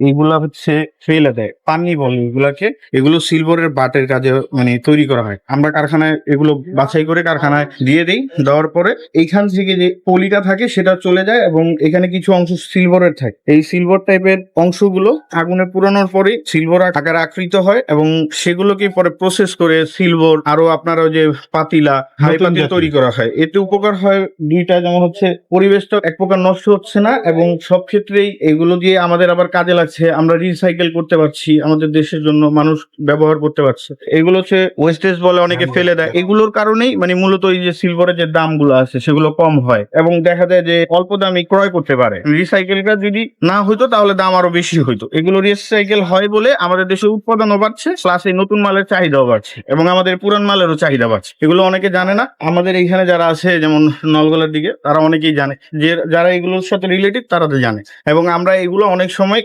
এগুলা হচ্ছে ফেলে দেয়। পানি বলে এগুলাকে। এগুলো সিলভারের বাটের কাজে মানে তৈরি করা হয়। আমরা কারখানায় এগুলো বাছাই করে কারখানায় দিয়ে দিই। দেওয়ার পরে এইখান থেকে যে পলিটা থাকে সেটা চলে যায় এবং এখানে কিছু অংশ সিলভারের থাকে। এই সিলভার টাইপের অংশগুলো আগুনে পুরানোর পরে সিলভার আকারে আকৃত হয় এবং সেগুলোকে পরে প্রসেস করে সিলভার আরও আপনারা ওই যে পাতিলা পাতিল তৈরি করা হয়। এতে উপকার হয় দুইটা যেমন হচ্ছে পরিবেশটা এক প্রকার নষ্ট হচ্ছে না এবং সব ক্ষেত্রেই এগুলো দিয়ে আমাদের আবার কাজে লাগছে আমরা রিসাইকেল করতে পারছি আমাদের দেশের জন্য মানুষ ব্যবহার করতে পারছে। এগুলো হচ্ছে ওয়েস্টেজ বলে অনেকে ফেলে দেয়। এগুলোর কারণেই মানে মূলত এই যে সিলভারের যে দামগুলো আছে সেগুলো কম হয় এবং দেখা যায় যে অল্প দামে ক্রয় করতে পারে। রিসাইকেলটা যদি না হইতো তাহলে দাম আরও বেশি হইতো। এগুলো রিসাইকেল হয় বলে আমাদের দেশে উৎপাদনও বাড়ছে প্লাস এই নতুন মালের চাহিদাও বাড়ছে এবং আমাদের পুরান মালেরও চাহিদা বাড়ছে। এগুলো অনেকে জানে না। আমাদের এইখানে যারা আছে যেমন নলগোলার দিকে তারা অনেকেই জানে। যে যারা এগুলোর সাথে রিলেটেড তারা তো জানে। এবং আমরা এগুলো অনেক সময়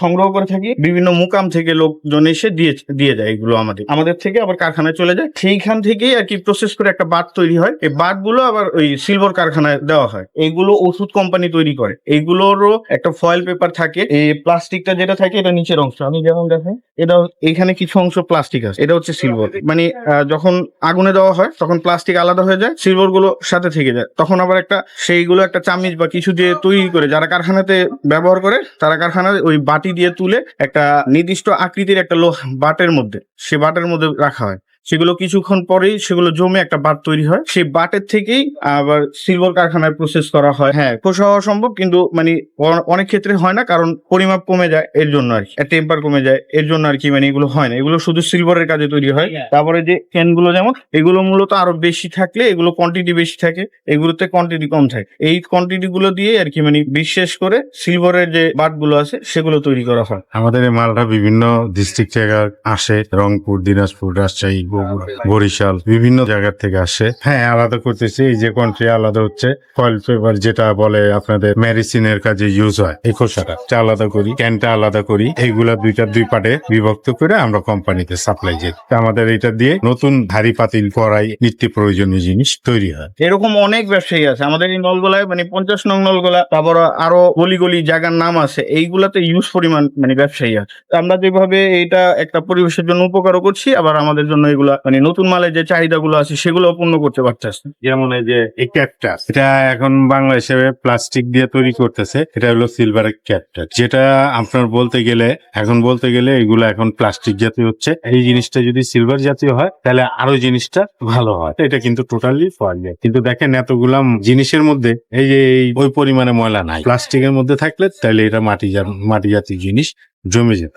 সংগ্রহ করে থাকি। বিভিন্ন মুকাম থেকে লোকজন এসে দিয়ে দিয়ে যায় এগুলো আমাদের। আমাদের থেকে আবার কারখানায় চলে যায়। সেইখান থেকেই আর কি প্রসেস করে একটা বাট তৈরি হয়। এই বাটগুলো আবার ওই সিলভার কারখানায় দেওয়া হয়। এইগুলো ওষুধ কোম্পানি তৈরি করে। এইগুলোরও একটা ফয়েল পেপার থাকে। এই প্লাস্টিকটা যেটা থাকে, এটা নিচের অংশ। আমি যেমন দেখেন এটা এখানে কিছু অংশ প্লাস্টিক আছে। এটা হচ্ছে সিলভার মানে যখন আগুনে দেওয়া হয়, তখন প্লাস্টিক আলাদা হয়ে যায় সিলভারগুলো সাথে থেকে যায়। তখন আবার একটা, সেইগুলো একটা চামিচ বা কিছু দিয়ে তৈরি করে, যারা কারখানাতে ব্যবহার করে, তারা কারখানায় ওই বাটি দিয়ে তুলে একটা নির্দিষ্ট আকৃতির একটা লোহ বাটের মধ্যে, সে বাটের মধ্যে রাখা হয়। সেগুলো কিছুক্ষণ পরেই সেগুলো জমে একটা বাট তৈরি হয়। সেই বাটের থেকেই আবার সিলভার কারখানায় প্রসেস করা হয়। হ্যাঁ খোসা হওয়া সম্ভব কিন্তু মানে অনেক ক্ষেত্রে হয় না কারণ পরিমাপ কমে যায় এর জন্য আর কি। টেম্পার কমে যায় এর জন্য আর কি মানে এগুলো হয় না। এগুলো শুধু সিলভারের কাজে তৈরি হয়। তারপরে যে ক্যানগুলো যেমন এগুলো মূলত আরও বেশি থাকলে এগুলো কোয়ান্টিটি বেশি থাকে এগুলোতে কোয়ান্টিটি কম থাকে। এই কোয়ান্টিটি গুলো দিয়ে আর কি মানে বিশেষ করে সিলভারের যে বাটগুলো আছে সেগুলো তৈরি করা হয়। আমাদের এই মালটা বিভিন্ন ডিস্ট্রিক্ট থেকে আসে। রংপুর দিনাজপুর রাজশাহী বগুড়া। বরিশাল বিভিন্ন জায়গা থেকে আসে। হ্যাঁ আলাদা করতেছি এই যে কন্ট্রি আলাদা হচ্ছে। ফয়েল পেপার যেটা বলে আপনাদের মেডিসিনের কাজে ইউজ হয় এই খোসাটা আলাদা করি ক্যানটা আলাদা করি। এইগুলা দুইটা দুই পার্টে বিভক্ত করে আমরা কোম্পানিতে সাপ্লাই যাই আমাদের এটা দিয়ে নতুন হাড়ি পাতিল কড়াই নিত্য প্রয়োজনীয় জিনিস তৈরি হয়। এরকম অনেক ব্যবসায়ী আছে। আমাদের এই নলগোলায় মানে পঞ্চাশ নং নলগোলা তারপর আরও গলি গলি জায়গার নাম আছে। এইগুলাতে ইউজ পরিমাণ মানে ব্যবসায়ী আছে। তো আমরা যেভাবে এটা একটা পরিবেশের জন্য উপকারও করছি আবার আমাদের জন্য এগুলা মানে নতুন মালের যে চাহিদাগুলো আছে সেগুলো পূর্ণ করতে পারতেছে যেমন এই যে এই ক্যাপটাস এটা এখন বাংলাদেশে প্লাস্টিক দিয়ে তৈরি করতেছে। এটা হলো সিলভারের ক্যাপটাস যেটা আপনার বলতে গেলে এখন বলতে গেলে এগুলো এখন প্লাস্টিক জাতীয় হচ্ছে। এই জিনিসটা যদি সিলভার জাতীয় হয় তাহলে আরও জিনিসটা ভালো হয়। এটা কিন্তু টোটালি ফয়েল কিন্তু দেখেন এতগুলা জিনিসের মধ্যে এই যে এই ওই পরিমাণে ময়লা নাই। প্লাস্টিকের মধ্যে থাকলে তাহলে এটা মাটি মাটি জাতীয় জিনিস জমে যেত।